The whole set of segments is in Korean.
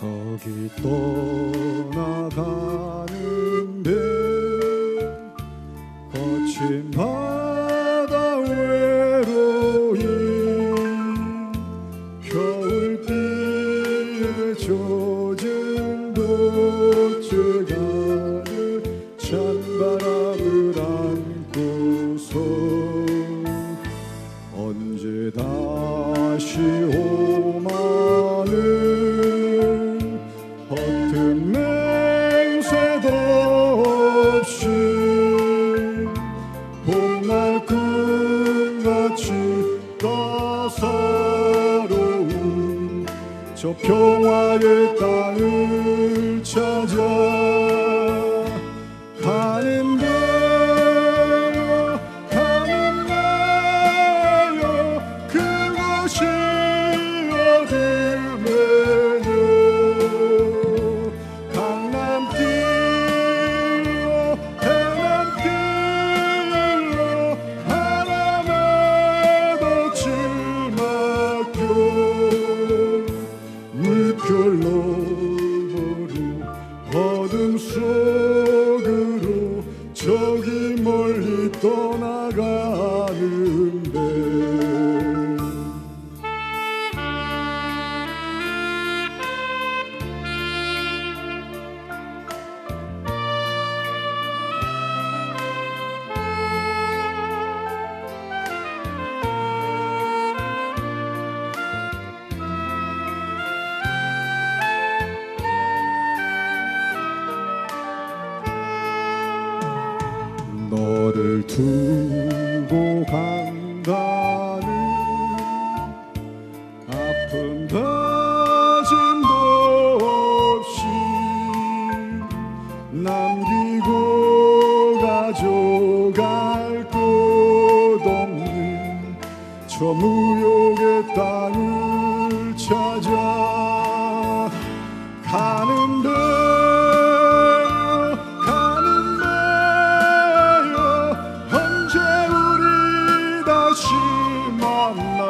저기 떠나가는데 거친 바다 외로이 겨울비에 젖은 돛제가를 찬바람을 안고서 언제 다시 저 평화의 땅을 속으로 저기 멀리 떠나가 너를 두고 간다는 아픈 다짐도 없이 남기고 가져갈 것 없는 저 무역의 땅을 찾아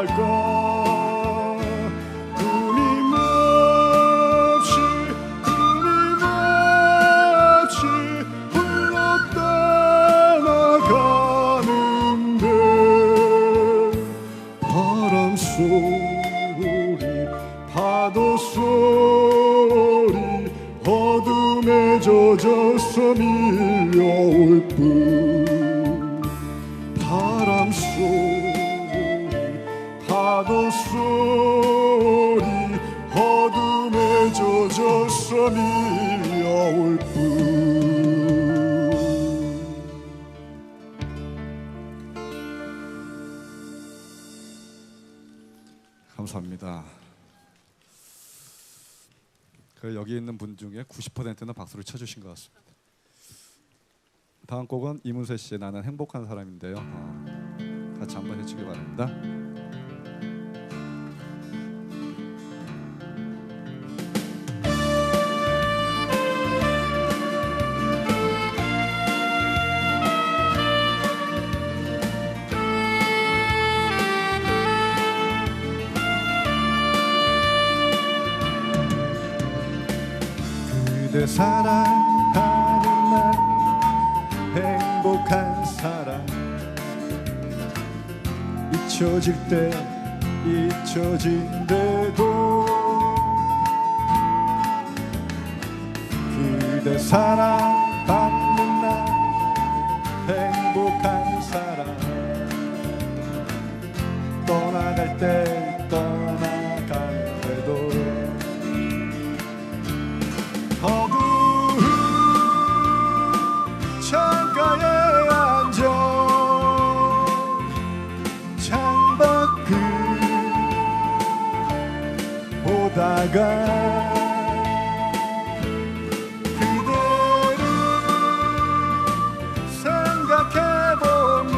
만날까? 끊임없이 끊임없이 불러 떠나가는데 바람 소리 파도 소리 어둠에 밀 감사합니다. 그 여기 있는 분 중에 90%는 박수를 쳐주신 것 같습니다. 다음 곡은 이문세 씨의 나는 행복한 사람인데요. 어, 같이 한번 해주기 바랍니다. 그대 사랑하는 날 행복한 사람 잊혀질 때 잊혀진대도. 그대 사랑 보다가 그대를 생각해보면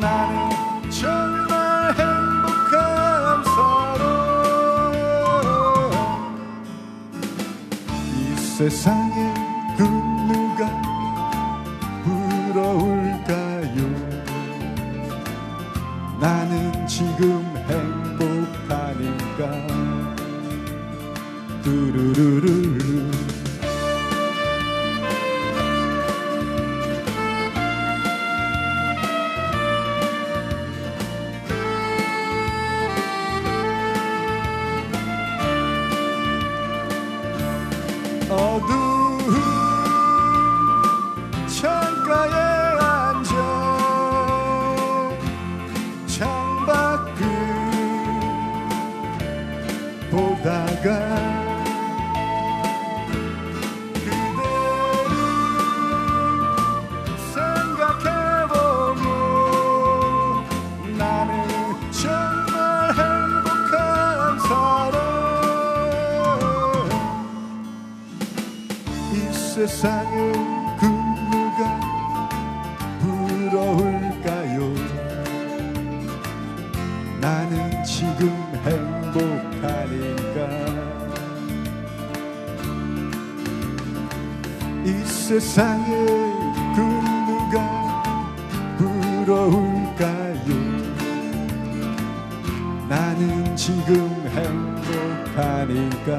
나는 정말 행복한 사람. 이 세상에 세상에 그 누가 부러울까요? 나는 지금 행복하니까. 이 세상에 그 누가 부러울까요? 나는 지금 행복하니까